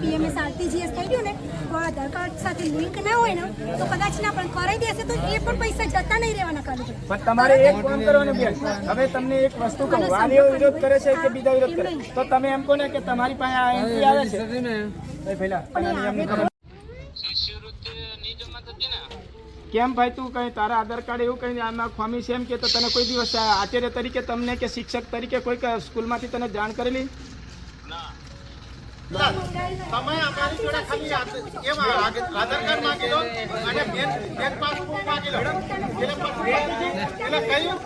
PMS RTGS થઈ ગયું ને તો આધાર કાર્ડ સાથે લિંક ના હોય ને તો કદાચ ના પણ કરાવી દેશે તો એ પણ પૈસા જતા નહીં રહેવાના કાલે પણ તમારે એક કામ કરવાનું બેન. હવે તમને એક વસ્તુ કહું. વાલીઓ વિરોધ કરે છે કે બીજા વિરોધ કરે? તો તમે એમ કહો ને કે તમારી પાસે આ એન્ટ્રી આવે છે. પહેલા તને નિયમની ખબર. કેમ ભાઈ તું કઈ તારા આધાર કાર્ડ એવું કઈ આમાં ખોમી છે એમ કે તો તને કોઈ દિવસ આચાર્ય તરીકે તમને કે શિક્ષક તરીકે કોઈ સ્કૂલમાંથી તને જાણ કરેલી? તમે અમારી જોડે ખાલી એમ આધાર કાર્ડ માંગી લો અને બેંક બેંક પાસબુક માંગી લો. એટલે કયું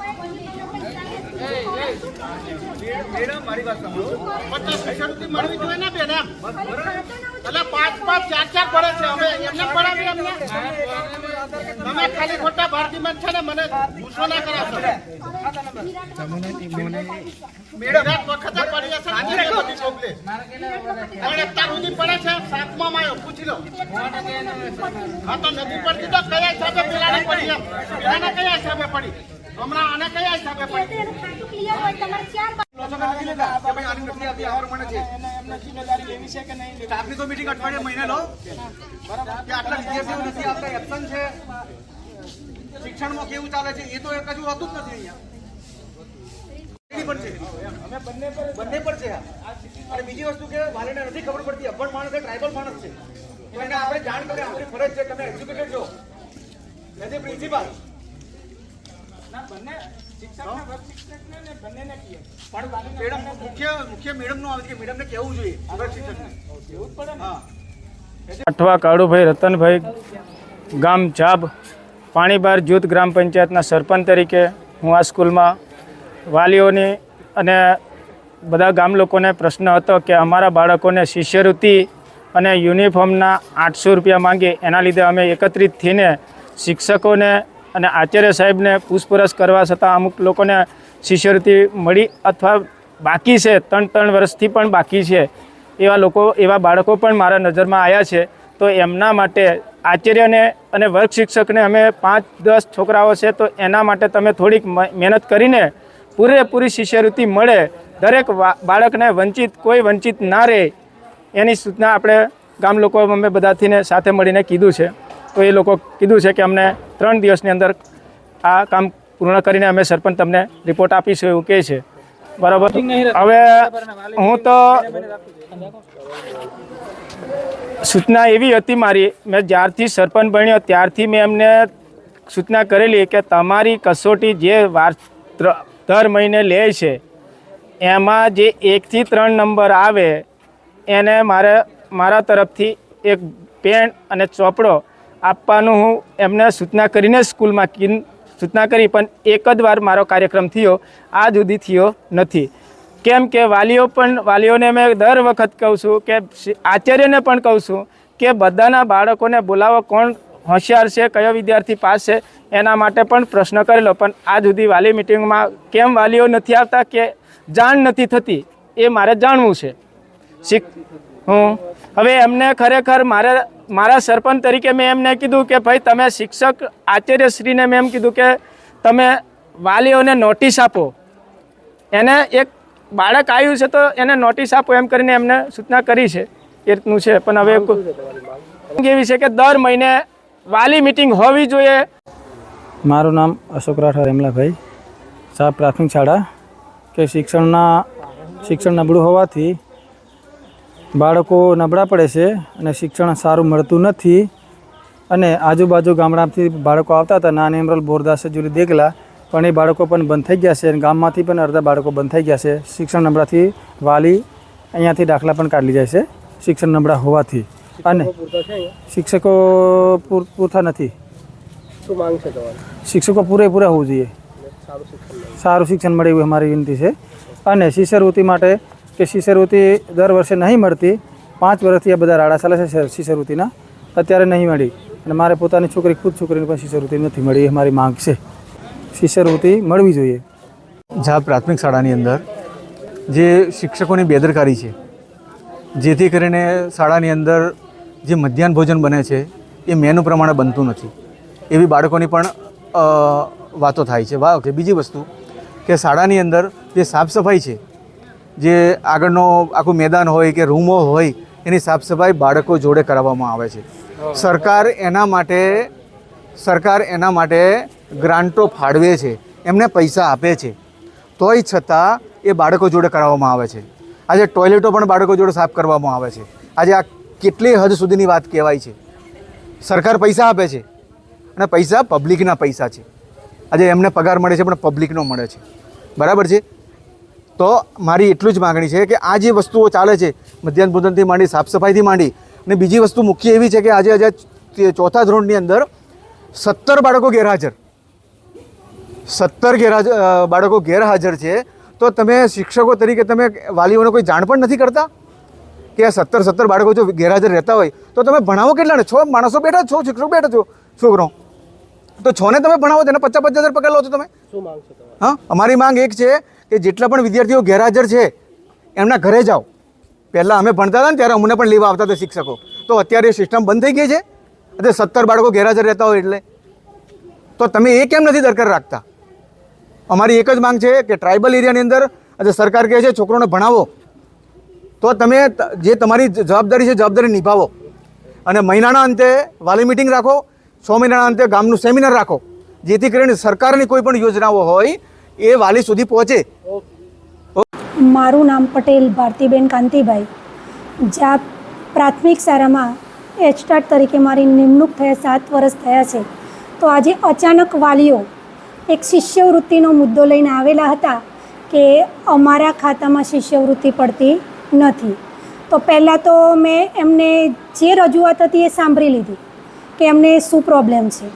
મેડમ મારી વાત સાંભળો. પચાસ શિષ્યવૃત્તિ મળવી જોઈએ ને બેન એમ? એટલે પાંચ પાંચ ચાર ચાર પડે છે. અમે એમને પડાવી અમને તમે ખાલી ખોટા ભારતીમાં છે ને મને ગુસ્સો ના કરાવશો. એક વખત પડી ને બધી ચોકલેટ. પણ અત્યાર સુધી પડે છે. સાતમામાં માયો પૂછી લો. હા તો નથી પડતી તો કયા હિસાબે પેલાને પડી એમ? પેલાને કયા હિસાબે પડી? હમણાં આને કયા હિસાબે પડી? એનું ખાતું ક્લિયર હોય તમારે ચાર એમને જિમ્મેદારી લેવી છે કે નહીં લેવી? આપની તો મીટિંગ અઠવાડિયે મહિને લો. કે આટલા વિદ્યાર્થીઓ નથી આપતા એબસન્ટ છે. શિક્ષણમાં કેવું ચાલે છે એ તો એ કશું હોતું જ નથી અહીંયા. બંને પર છે અને બીજી વસ્તુ કે વાલીને નથી ખબર પડતી અભણ માણસ છે ટ્રાઇબલ માણસ છે. એને આપણે જાણ કરીએ આપણી ફરજ છે તમે એજ્યુકેટેડ છો. એઝ એ પ્રિન્સિપાલ ના બંને શિક્ષકને વર્ગ શિક્ષકને ને બંનેને કહીએ પણ મેડમ મુખ્ય મુખ્ય મેડમ આવે છે મેડમને કહેવું જોઈએ આગળ શિક્ષકને. એવું જ પડે ને. હા. અઠવા કાળુભાઈ રતનભાઈ ગામ જાબ પાણીબાર જૂથ ગ્રામ પંચાયતના સરપંચ તરીકે હું આ સ્કૂલમાં વાલીઓની અને બધા ગામ લોકોને પ્રશ્ન હતો કે અમારા બાળકોને શિષ્યવૃત્તિ અને યુનિફોર્મના આઠસો રૂપિયા માંગે એના લીધે અમે એકત્રિત થઈને શિક્ષકોને અને આચાર્ય સાહેબને પૂછપરછ કરવા છતાં અમુક લોકોને શિષ્યવૃત્તિ મળી અથવા બાકી છે, ત્રણ ત્રણ વર્ષથી પણ બાકી છે, એવા લોકો, એવા બાળકો પણ મારા નજરમાં આવ્યા છે. તો એમના માટે આચાર્યને અને વર્ગ શિક્ષકને અમે પાંચ દસ છોકરાઓ છે, તો એના માટે તમે થોડીક મહેનત કરીને પૂરેપૂરી શિષ્યવૃત્તિ મળે. દરેક બાળકને વંચિત, કોઈ વંચિત ના રહે એની સૂચના આપણે ગામ લોકો અમે બધાથીને સાથે મળીને કીધું છે. તો એ લોકો કીધું છે કે અમને ત્રણ દિવસની અંદર આ કામ પૂર્ણ કરીને અમે સરપંચ તમને રિપોર્ટ આપીશું એવું કહે છે. બરાબર? હવે હું તો સૂચના એવી હતી મારી મેં જ્યારથી સરપંચ બન્યો ત્યારથી મેં એમને સૂચના કરેલી કે તમારી કસોટી જે વાર દર મહિને લે છે એમાં જે એકથી ત્રણ નંબર આવે એને મારે મારા તરફથી એક પેન અને ચોપડો આપવાનું હું એમને સૂચના કરીને સ્કૂલમાં સૂચના કરી, પણ એક જ વાર મારો કાર્યક્રમ થયો આ સુધી થયો નથી. કેમ કે વાલીઓ પણ વાલીઓને મેં દર વખત કહું છું કે આચાર્યને પણ કહું છું કે બધાના બાળકોને બોલાવો, કોણ હોશિયાર છે, કયો વિદ્યાર્થી પાસ છે, એના માટે પણ પ્રશ્ન કરેલો. પણ આ સુધી વાલી મિટિંગમાં કેમ વાલીઓ નથી આવતા કે જાણ નથી થતી, એ મારે જાણવું છે. શીખ હું. હવે એમને ખરેખર મારે મારા સરપંચ તરીકે મેં એમને કીધું કે ભાઈ તમે શિક્ષક આચાર્યશ્રીને મેં એમ કીધું કે તમે વાલીઓને નોટિસ આપો. એને એક બાળક આવ્યું છે તો એને નોટિસ આપો એમ કરીને એમને સૂચના કરી છે. એ રીતનું છે. પણ હવે એવી છે કે દર મહિને વાલી મિટિંગ હોવી જોઈએ. મારું નામ અશોક રાઠવા રેમલાભાઈ સાહેબ પ્રાથમિક શાળા કે શિક્ષણના શિક્ષણ નબળું હોવાથી બાળકો નબળા પડે છે અને શિક્ષણ સારું મળતું નથી. અને આજુબાજુ ગામડામાંથી બાળકો આવતા હતા. નાની એમરલ બોરદાસે જુલી દેગલા પણ એ બાળકો પણ બંધ થઈ ગયા છે અને ગામમાંથી પણ અડધા બાળકો બંધ થઈ ગયા છે. શિક્ષણ નબળાથી વાલી અહીંયાથી દાખલા પણ કાઢી જાય છે શિક્ષણ નબળા હોવાથી. અને શિક્ષકો પૂર- પૂરતા નથી. શિક્ષકો પૂરેપૂરા હોવું જોઈએ. સારું શિક્ષણ મળે એવી અમારી વિનંતી છે. અને શિષ્યવૃત્તિ માટે કે શિષ્યવૃત્તિ દર વર્ષે નહીં મળતી. પાંચ વર્ષથી આ બધા રાડા ચાલે છે શિષ્યવૃત્તિના અત્યારે નહીં મળી. અને મારે પોતાની છોકરી, ખુદ છોકરીને પણ શિષ્યવૃત્તિ નથી મળી. એ મારી માંગ છે. શિષ્યવૃત્તિ મળવી જોઈએ. જ્યાં પ્રાથમિક શાળાની અંદર જે શિક્ષકોની બેદરકારી છે, જેથી કરીને શાળાની અંદર જે મધ્યાહન ભોજન બને છે, એ મેનુ પ્રમાણે બનતું નથી. એવી બાળકોની પણ વાતો થાય છે. વા કે બીજી વસ્તુ કે શાળાની અંદર જે સાફ સફાઈ છે જે આગળનો આખું મેદાન હોય કે રૂમો હોય એની સાફ સફાઈ બાળકો જોડે કરાવવામાં આવે છે. સરકાર એના માટે સરકાર એના માટે ગ્રાન્ટો ફાળવે છે એમને પૈસા આપે છે. તોય છતાં એ બાળકો જોડે કરાવવામાં આવે છે. આજે ટોયલેટો પણ બાળકો જોડે સાફ કરવામાં આવે છે. આજે આ કેટલી હદ સુધીની વાત કહેવાય છે. સરકાર પૈસા આપે છે અને પૈસા પબ્લિકના પૈસા છે. આજે એમને પગાર મળે છે પણ પબ્લિકનો મળે છે. બરાબર છે? તો મારી એટલું જ માગણી છે કે આ જે વસ્તુઓ ચાલે છે, મધ્યાહન ભોજનથી માંડી, સાફ સફાઈથી માંડી, અને બીજી વસ્તુ મુખ્ય એવી છે કે આજે આજે ચોથા ધોરણની અંદર સત્તર બાળકો ગેરહાજર. સત્તર ગેરહાજર બાળકો ગેરહાજર છે. તો તમે શિક્ષકો તરીકે તમે વાલીઓને કોઈ જાણ પણ નથી કરતા? કે સત્તર સત્તર બાળકો જો ગેરહાજર રહેતા હોય, તો તમે ભણાવો કેટલાને? છ માણસો બેઠા છો, શિક્ષકો બેઠા છો. છોકરો તો છ ને તમે ભણાવો તેને પચાસ પચાસ હજાર પગાર લો છો તમે? હા અમારી માંગ એક છે કે જેટલા પણ વિદ્યાર્થીઓ ગેરહાજર છે એમના ઘરે જાઓ. પહેલાં અમે ભણતા હતા ને ત્યારે અમને પણ લેવા આવતા હતા શિક્ષકો. તો અત્યારે એ સિસ્ટમ બંધ થઈ ગઈ છે. એટલે સત્તર બાળકો ગેરહાજર રહેતા હોય એટલે. તો તમે એ કેમ નથી દરકાર રાખતા? અમારી એક જ માંગ છે કે ટ્રાઇબલ એરિયાની અંદર સરકાર કહે છે છોકરોને ભણાવો. તો તમે જે તમારી જવાબદારી છે જવાબદારી નિભાવો. અને મહિનાના અંતે વાલી મિટિંગ રાખો. મહિનાના અંતે ગામનું સેમિનાર રાખો. જેથી કરીને સરકારની કોઈ પણ યોજનાઓ હોય, એ વાલી સુધી પહોંચે. મારું નામ પટેલ ભારતીબેન કાંતિભાઈ. જ્યાં પ્રાથમિક શાળામાં એચટાટ તરીકે મારી નિમણૂક થયા, સાત વર્ષ થયા છે. તો આજે અચાનક વાલીઓ એક શિષ્યવૃત્તિનો મુદ્દો લઈને આવેલા હતા કે અમારા ખાતામાં શિષ્યવૃત્તિ પડતી નથી. તો પહેલાં તો મેં એમને જે રજૂઆત હતી એ સાંભળી લીધી. કે એમને શું પ્રોબ્લેમ છે?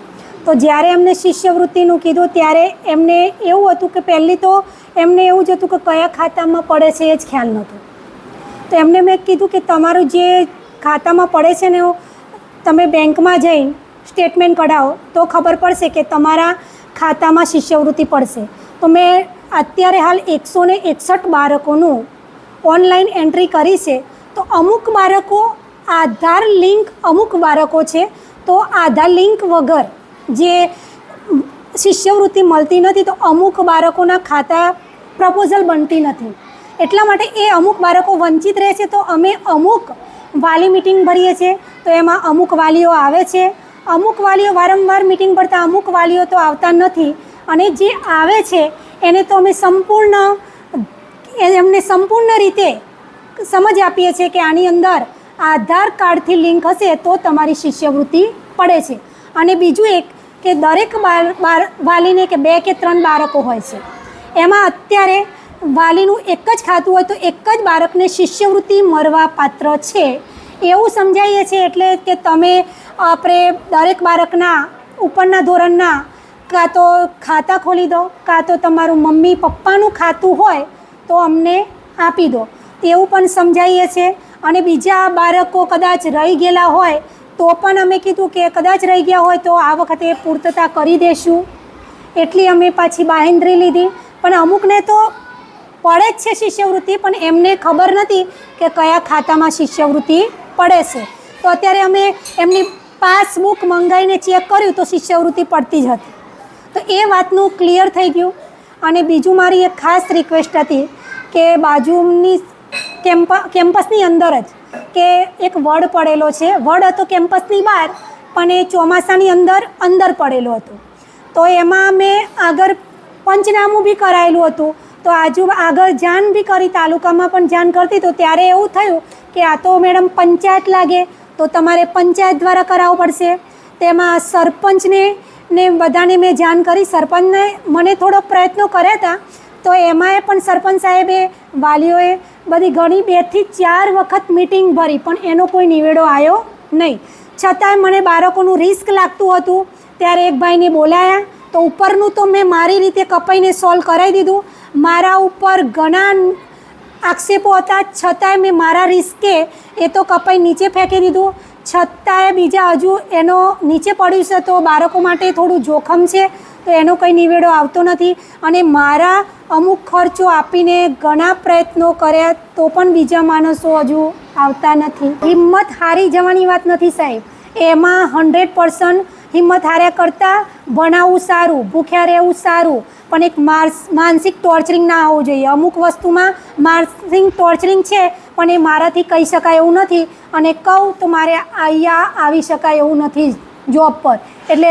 તો જ્યારે એમને શિષ્યવૃત્તિનું કીધું, ત્યારે એમને એવું હતું કે પહેલી તો એમને એવું જ હતું કે કયા ખાતામાં પડે છે એ જ ખ્યાલ નહોતો. તો એમને મેં કીધું કે તમારું જે ખાતામાં પડે છે ને તમે બેંકમાં જઈને સ્ટેટમેન્ટ કઢાવો, તો ખબર પડશે કે તમારા ખાતામાં શિષ્યવૃત્તિ પડશે. તો મેં અત્યારે હાલ એકસો ને એકસઠ બાળકોનું ઓનલાઈન એન્ટ્રી કરી છે. તો અમુક બાળકો આધાર લિંક અમુક બાળકો છે તો આધાર લિંક વગર જે શિષ્યવૃત્તિ મળતી નથી, તો અમુક બાળકોના ખાતા પ્રપોઝલ બનતી નથી. એટલા માટે એ અમુક બાળકો વંચિત રહે છે તો અમે અમુક વાલી મિટિંગ ભરીએ છીએ, તો એમાં અમુક વાલીઓ આવે છે. અમુક વાલીઓ વારંવાર મિટિંગ ભરતા, અમુક વાલીઓ તો આવતા નથી. અને જે આવે છે, એને તો અમે સંપૂર્ણ, એમને સંપૂર્ણ રીતે સમજ આપીએ છીએ કે આની અંદર આધાર કાર્ડથી લિંક હશે તો તમારી શિષ્યવૃત્તિ પડે છે. અને બીજું એક કે દરેક વાલીને કે બે કે ત્રણ બાળકો હોય છે. એમાં અત્યારે વાલીનું એક જ ખાતું હોય તો એક જ બાળકને શિષ્યવૃત્તિ મળવા પાત્ર છે. એવું સમજાવીએ છીએ એટલે કે તમે આપણે દરેક બાળકના ઉપરના ધોરણના કાં તો ખાતા ખોલી દો, કાં તો તમારું મમ્મી પપ્પાનું ખાતું હોય તો અમને આપી દો. તેવું પણ સમજાવીએ છીએ અને બીજા બાળકો કદાચ રહી ગયેલા હોય, તો પણ અમે કીધું કે કદાચ રહી ગયા હોય તો આ વખતે પૂર્તતા કરી દેશું. એટલી અમે પાછી બાહેન્દ્રી લીધી. પણ અમુકને તો પડે જ છે શિષ્યવૃત્તિ, પણ એમને ખબર નથી કે કયા ખાતામાં શિષ્યવૃત્તિ પડે છે. તો અત્યારે અમે એમની પાસબુક મંગાવીને ચેક કર્યું તો શિષ્યવૃત્તિ પડતી જ હતી. તો એ વાતનું ક્લિયર થઈ ગયું. અને બીજું મારી એક ખાસ રિક્વેસ્ટ હતી કે બાજુની કેમ્પ, કેમ્પસની અંદર જ કે એક વડ પડેલો છે. વડ હતો કેમ્પસની બહાર, પણ એ ચોમાસાની અંદર અંદર પડેલો હતો. તો એમાં મેં આગળ પંચનામું બી કરાયેલું હતું. તો આજુ આગળ જાણ બી કરી, તાલુકામાં પણ જાણ કરતી. તો ત્યારે એવું થયું કે આ તો મેડમ પંચાયત લાગે, તો તમારે પંચાયત દ્વારા કરાવવું પડશે. તેમાં સરપંચને, ને બધાને મેં જાણ કરી. સરપંચને મને થોડો પ્રયત્નો કર્યા હતા. તો એમાંય પણ સરપંચ સાહેબે વાલીઓએ બધી ઘણી બેથી ચાર વખત મિટિંગ ભરી, પણ એનો કોઈ નિવેડો આવ્યો નહીં. છતાંય મને બાળકોનું રિસ્ક લાગતું હતું. ત્યારે એક ભાઈને બોલાયા, તો ઉપરનું તો મેં મારી રીતે કપાઈને સોલ્વ કરાવી દીધું. મારા ઉપર ઘણા આક્ષેપો હતા, છતાંય મેં મારા રિસ્કે એ તો કપાઈ નીચે ફેંકી દીધું. છતાંય બીજા હજુ એનો નીચે પડ્યું છે તો બાળકો માટે થોડું જોખમ છે, તો એનો કંઈ નિવેડો આવતો નથી. અને મારા અમુક ખર્ચો આપીને ઘણા પ્રયત્નો કર્યા તો પણ બીજા માણસો હજુ આવતા નથી. હિંમત હારી જવાની વાત નથી સાહેબ. એમાં હંડ્રેડ પર્સન્ટ હિંમત હાર્યા કરતાં ભણાવવું સારું, ભૂખ્યા રહેવું સારું પણ એક માર્સ માનસિક ટોર્ચરિંગ ના હોવું જોઈએ. અમુક વસ્તુમાં માનસિક ટોર્ચરિંગ છે, પણ એ મારાથી કહી શકાય એવું નથી અને કહું તો મારે અહીંયા આવી શકાય એવું નથી જોબ પર. એટલે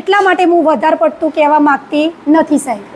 એટલા માટે હું વધારે પડતું કહેવા માગતી નથી સાહેબ.